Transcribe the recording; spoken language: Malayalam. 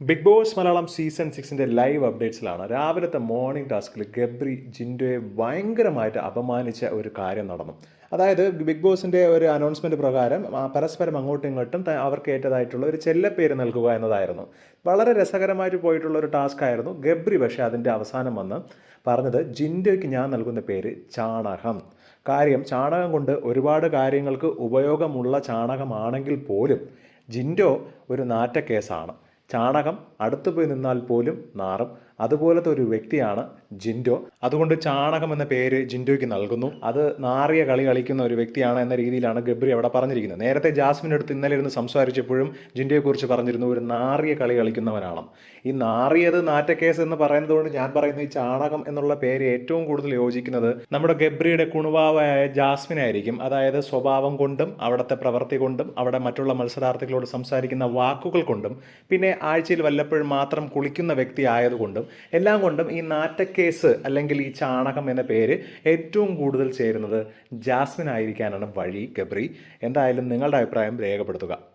ബിഗ് ബോസ് മലയാളം സീസൺ സിക്സിന്റെ ലൈവ് അപ്ഡേറ്റ്സിലാണ്. രാവിലത്തെ മോർണിംഗ് ടാസ്കിൽ ഗബ്രി ജിൻഡോയെ ഭയങ്കരമായിട്ട് അപമാനിച്ച ഒരു കാര്യം നടന്നു. അതായത് ബിഗ് ബോസിന്റെ ഒരു അനൗൺസ്മെന്റ് പ്രകാരം പരസ്പരം അങ്ങോട്ടും ഇങ്ങോട്ടും അവർക്ക് ഏറ്റതായിട്ടുള്ള ഒരു ചെല്ലപ്പേര് നൽകുക എന്നതായിരുന്നു. വളരെ രസകരമായിട്ട് പോയിട്ടുള്ള ഒരു ടാസ്ക് ആയിരുന്നു ഗബ്രി പക്ഷേ അതിന്റെ അവസാനം വന്ന് പറഞ്ഞത് ജിൻഡോയ്ക്ക് ഞാൻ നൽകുന്ന പേര് ചാണകം. കാര്യം ചാണകം കൊണ്ട് ഒരുപാട് കാര്യങ്ങൾക്ക് ഉപയോഗമുള്ള ചാണകമാണെങ്കിൽ പോലും ജിൻഡോ ഒരു നാറ്റക്കേസാണ്. ചാണകം അടുത്ത് പോയി നിന്നാൽ പോലും നാറും. അതുപോലത്തെ ഒരു വ്യക്തിയാണ് ജിൻഡോ. അതുകൊണ്ട് ചാണകം എന്ന പേര് ജിൻഡോയ്ക്ക് നൽകുന്നു. അത് നാറിയ കളി കളിക്കുന്ന ഒരു വ്യക്തിയാണ് എന്ന രീതിയിലാണ് ഗബ്രി അവിടെ പറഞ്ഞിരിക്കുന്നത്. നേരത്തെ ജാസ്മിൻ അടുത്ത് ഇന്നലെ ഇരുന്ന് സംസാരിച്ചപ്പോഴും ജിൻഡോയെക്കുറിച്ച് പറഞ്ഞിരുന്നു ഒരു നാറിയ കളി കളിക്കുന്നവനാണ്. ഈ നാറിയത് നാറ്റക്കേസ് എന്ന് പറയുന്നതുകൊണ്ട് ഞാൻ പറയുന്നത് ഈ ചാണകം എന്നുള്ള പേര് ഏറ്റവും കൂടുതൽ യോജിക്കുന്നത് നമ്മുടെ ഗബ്രിയുടെ കുണുവാവായ ജാസ്മിൻ ആയിരിക്കും. അതായത് സ്വഭാവം കൊണ്ടും അവിടുത്തെ പ്രവൃത്തി കൊണ്ടും അവിടെ മറ്റുള്ള മത്സരാർത്ഥികളോട് സംസാരിക്കുന്ന വാക്കുകൾ കൊണ്ടും പിന്നെ ആഴ്ചയിൽ വല്ലപ്പോഴും മാത്രം കുളിക്കുന്ന വ്യക്തി ആയതുകൊണ്ടും എല്ലാം കൊണ്ടും ഈ നാറ്റക്കേസ് അല്ലെങ്കിൽ ഈ ചാണകം എന്ന പേര് ഏറ്റവും കൂടുതൽ ചേരുന്നത് ജാസ്മിൻ ആയിരിക്കാനാണ് വഴി ഗബ്രി. എന്തായാലും നിങ്ങളുടെ അഭിപ്രായം രേഖപ്പെടുത്തുക.